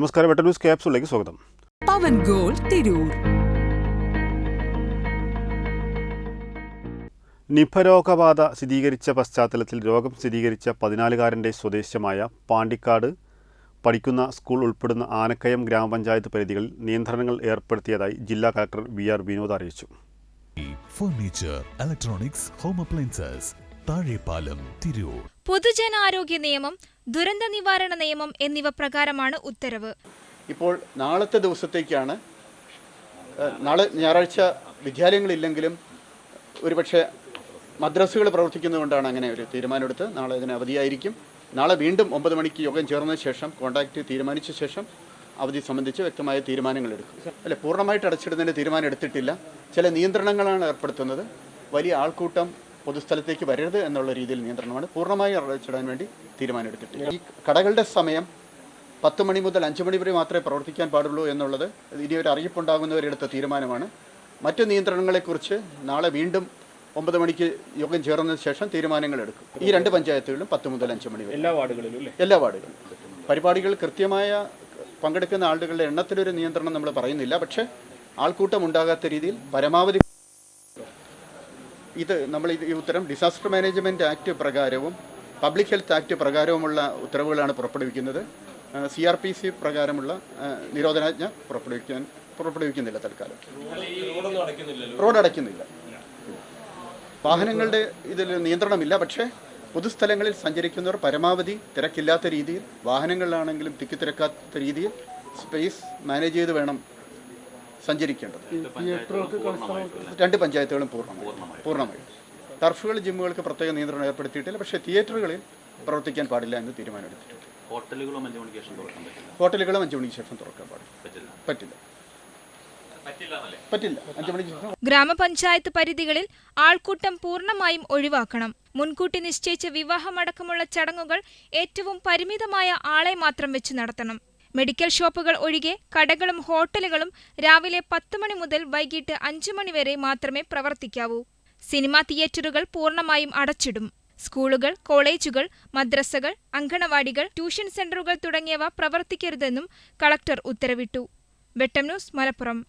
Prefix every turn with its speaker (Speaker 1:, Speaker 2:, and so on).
Speaker 1: നമസ്കാരം വെട്ട ന്യൂസ് ക്യാപ്സിലേക്ക് സ്വാഗതം.
Speaker 2: പവൻ ഗോൾ തിരൂർ.
Speaker 1: നിഫ രോഗബാധ സ്ഥിരീകരിച്ച പശ്ചാത്തലത്തിൽ രോഗം സ്ഥിരീകരിച്ച പതിനാലുകാരന്റെ സ്വദേശമായ പാണ്ടിക്കാട് പഠിക്കുന്ന സ്കൂൾ ഉൾപ്പെടുന്ന ആനക്കയം ഗ്രാമപഞ്ചായത്ത് പരിധികളിൽ നിയന്ത്രണങ്ങൾ ഏർപ്പെടുത്തിയതായി ജില്ലാ കളക്ടർ വി ആർ വിനോദ് അറിയിച്ചു.
Speaker 3: Furniture electronics home appliances Thazhepalam Tirur.
Speaker 4: പൊതുജനാരോഗ്യ നിയമം ദുരന്ത നിവാരണ നിയമം എന്നിവ പ്രകാരമാണ് ഉത്തരവ്.
Speaker 5: ഇപ്പോൾ നാളത്തെ ദിവസത്തേക്കാണ് നാളെ ഞായറാഴ്ച വിദ്യാലയങ്ങളില്ലെങ്കിലും ഒരുപക്ഷെ മദ്രസകൾ പ്രവർത്തിക്കുന്നതുകൊണ്ടാണ് അങ്ങനെ ഒരു തീരുമാനമെടുത്ത് നാളെ ഇതിന് അവധിയായിരിക്കും. നാളെ വീണ്ടും ഒമ്പത് മണിക്ക് യോഗം ചേർന്ന ശേഷം കോൺടാക്റ്റ് തീരുമാനിച്ച ശേഷം അവധി സംബന്ധിച്ച് വ്യക്തമായ തീരുമാനങ്ങൾ എടുക്കും അല്ലെ പൂർണമായിട്ട് അടച്ചിടുന്നതിന് തീരുമാനം എടുത്തിട്ടില്ല. ചില നിയന്ത്രണങ്ങളാണ് ഏർപ്പെടുത്തുന്നത്. വലിയ ആൾക്കൂട്ടം പൊതുസ്ഥലത്തേക്ക് വരരുത് എന്നുള്ള രീതിയിൽ നിയന്ത്രണമാണ് പൂർണമായി അടച്ചിടാൻ വേണ്ടി തീരുമാനമെടുത്തിട്ടുണ്ട്. ഈ കടകളുടെ സമയം പത്ത് മണി മുതൽ അഞ്ച് മണി വരെ മാത്രമേ പ്രവർത്തിക്കാൻ പാടുള്ളൂ എന്നുള്ളത് ഇനി ഒരു അറിയിപ്പുണ്ടാകുന്നവരെടുത്ത തീരുമാനമാണ്. മറ്റ് നിയന്ത്രണങ്ങളെക്കുറിച്ച് നാളെ വീണ്ടും ഒമ്പത് മണിക്ക് യോഗം ചേർന്നതിന് ശേഷം തീരുമാനങ്ങൾ എടുക്കും. ഈ രണ്ട് പഞ്ചായത്തുകളിലും പത്ത് മുതൽ അഞ്ച് മണി വരെ. എല്ലാ വാർഡുകളിലും എല്ലാ വാർഡുകളിലും. പരിപാടികൾ കൃത്യമായ പങ്കെടുക്കുന്ന ആളുകളുടെ എണ്ണത്തിലൊരു നിയന്ത്രണം നമ്മൾ പറയുന്നില്ല. പക്ഷേ ആൾക്കൂട്ടം ഉണ്ടാകാത്ത രീതിയിൽ പരമാവധി ഇത് നമ്മൾ ഈ ഉത്തരം ഡിസാസ്റ്റർ മാനേജ്മെന്റ് ആക്ട് പ്രകാരവും പബ്ലിക് ഹെൽത്ത് ആക്ട് പ്രകാരവുമുള്ള ഉത്തരവുകളാണ് പുറപ്പെടുവിക്കുന്നത്. സി ആർ പി സി പ്രകാരമുള്ള നിരോധനാജ്ഞ പുറപ്പെടുവിക്കാൻ പുറപ്പെടുവിക്കുന്നില്ല തൽക്കാലം. റോഡ് അടയ്ക്കുന്നില്ല. വാഹനങ്ങളുടെ ഇതിൽ നിയന്ത്രണമില്ല പക്ഷേ പൊതുസ്ഥലങ്ങളിൽ സഞ്ചരിക്കുന്നവർ പരമാവധി തിരക്കില്ലാത്ത രീതിയിൽ വാഹനങ്ങളിലാണെങ്കിലും തിക്കിത്തിരക്കാത്ത രീതിയിൽ സ്പേസ് മാനേജ് ചെയ്ത് വേണം സഞ്ചരിക്കേണ്ടത്. രണ്ട് പഞ്ചായത്തുകളും പൂർണമായി. പൂർണമായി. ടർഫുകൾ ജിമ്മുകൾക്ക് പ്രത്യേക നിയന്ത്രണം ഏർപ്പെടുത്തിയിട്ടില്ല. പക്ഷേ തിയേറ്ററുകളിൽ പ്രവർത്തിക്കാൻ പാടില്ല എന്ന് തീരുമാനമെടുത്തിട്ടുണ്ട്.
Speaker 6: ഹോട്ടലുകളും അഞ്ച് മണിക്ക് ശേഷം തുറക്കാൻ പറ്റില്ല.
Speaker 5: ഹോട്ടലുകളും അഞ്ച് മണിക്ക് ശേഷം തുറക്കാൻ പാടില്ല.
Speaker 6: പറ്റില്ല.
Speaker 5: പറ്റില്ല. പറ്റില്ല അഞ്ച് മണിക്ക് ശേഷം
Speaker 4: ഗ്രാമപഞ്ചായത്ത് പരിധികളിൽ ആൾക്കൂട്ടം പൂർണമായും ഒഴിവാക്കണം. മുൻകൂട്ടി നിശ്ചയിച്ച വിവാഹമടക്കമുള്ള ചടങ്ങുകൾ ഏറ്റവും പരിമിതമായ ആളെ മാത്രം വെച്ച് നടത്തണം. മെഡിക്കൽ ഷോപ്പുകൾ ഒഴികെ കടകളും ഹോട്ടലുകളും രാവിലെ പത്ത് മണി മുതൽ വൈകിട്ട് അഞ്ചു മണി വരെ മാത്രമേ പ്രവർത്തിക്കാവൂ. സിനിമാ തിയേറ്ററുകൾ പൂർണമായും അടച്ചിടും. സ്കൂളുകൾ കോളേജുകൾ മദ്രസകൾ അങ്കണവാടികൾ ട്യൂഷൻ സെന്ററുകൾ തുടങ്ങിയവ പ്രവർത്തിക്കരുതെന്നും കളക്ടർ ഉത്തരവിട്ടു. വെട്ടം ന്യൂസ് മലപ്പുറം.